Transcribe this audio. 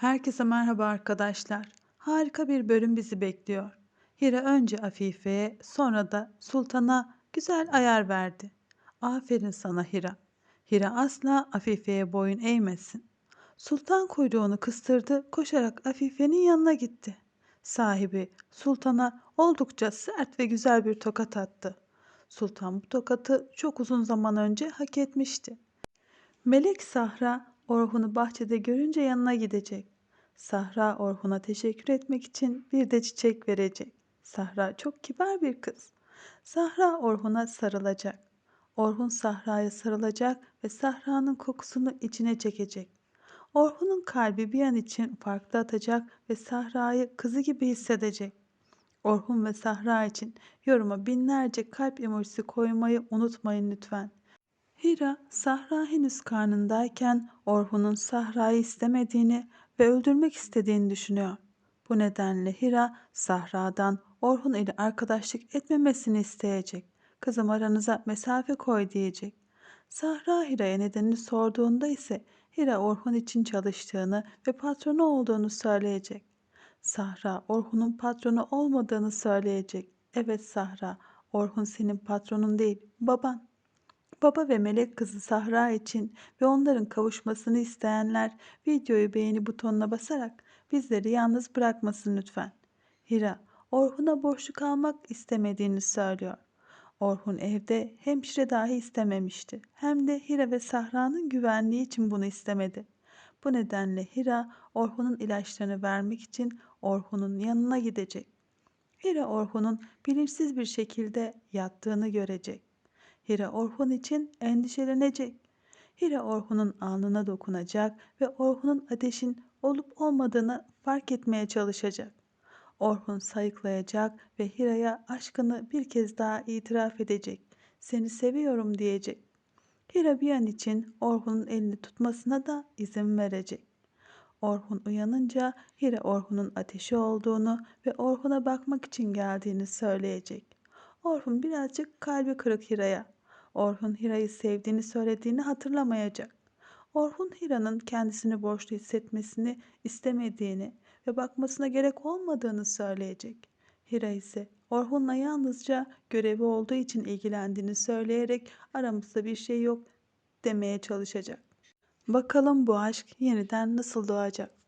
Herkese merhaba arkadaşlar. Harika bir bölüm bizi bekliyor. Hira önce Afife'ye sonra da Sultan'a güzel ayar verdi. Aferin sana Hira. Hira asla Afife'ye boyun eğmesin. Sultan kuyruğunu kıstırdı, koşarak Afife'nin yanına gitti. Sahibi Sultan'a oldukça sert ve güzel bir tokat attı. Sultan bu tokatı çok uzun zaman önce hak etmişti. Melek Sahra Orhun'u bahçede görünce yanına gidecek. Sahra Orhun'a teşekkür etmek için bir de çiçek verecek. Sahra çok kibar bir kız. Sahra Orhun'a sarılacak. Orhun Sahra'ya sarılacak ve Sahra'nın kokusunu içine çekecek. Orhun'un kalbi bir an için farklı atacak ve Sahra'yı kızı gibi hissedecek. Orhun ve Sahra için yoruma binlerce kalp emojisi koymayı unutmayın lütfen. Hira, Sahra henüz karnındayken Orhun'un Sahra'yı istemediğini ve öldürmek istediğini düşünüyor. Bu nedenle Hira, Sahra'dan Orhun ile arkadaşlık etmemesini isteyecek. Kızım aranıza mesafe koy diyecek. Sahra Hira'ya nedenini sorduğunda ise Hira Orhun için çalıştığını ve patronu olduğunu söyleyecek. Sahra Orhun'un patronu olmadığını söyleyecek. Evet Sahra, Orhun senin patronun değil, baban. Baba ve melek kızı Sahra için ve onların kavuşmasını isteyenler videoyu beğeni butonuna basarak bizleri yalnız bırakmasın lütfen. Hira, Orhun'a borçlu kalmak istemediğini söylüyor. Orhun evde hemşire dahi istememişti. Hem de Hira ve Sahra'nın güvenliği için bunu istemedi. Bu nedenle Hira Orhun'un ilaçlarını vermek için Orhun'un yanına gidecek. Hira Orhun'un bilinçsiz bir şekilde yattığını görecek. Hira Orhun için endişelenecek. Hira Orhun'un alnına dokunacak ve Orhun'un ateşin olup olmadığını fark etmeye çalışacak. Orhun sayıklayacak ve Hira'ya aşkını bir kez daha itiraf edecek. Seni seviyorum diyecek. Hira bir an için Orhun'un elini tutmasına da izin verecek. Orhun uyanınca Hira Orhun'un ateşi olduğunu ve Orhun'a bakmak için geldiğini söyleyecek. Orhun birazcık kalbi kırık Hira'ya. Orhun Hira'yı sevdiğini söylediğini hatırlamayacak. Orhun Hira'nın kendisini borçlu hissetmesini istemediğini ve bakmasına gerek olmadığını söyleyecek. Hira ise Orhun'la yalnızca görevi olduğu için ilgilendiğini söyleyerek aramızda bir şey yok demeye çalışacak. Bakalım bu aşk yeniden nasıl doğacak?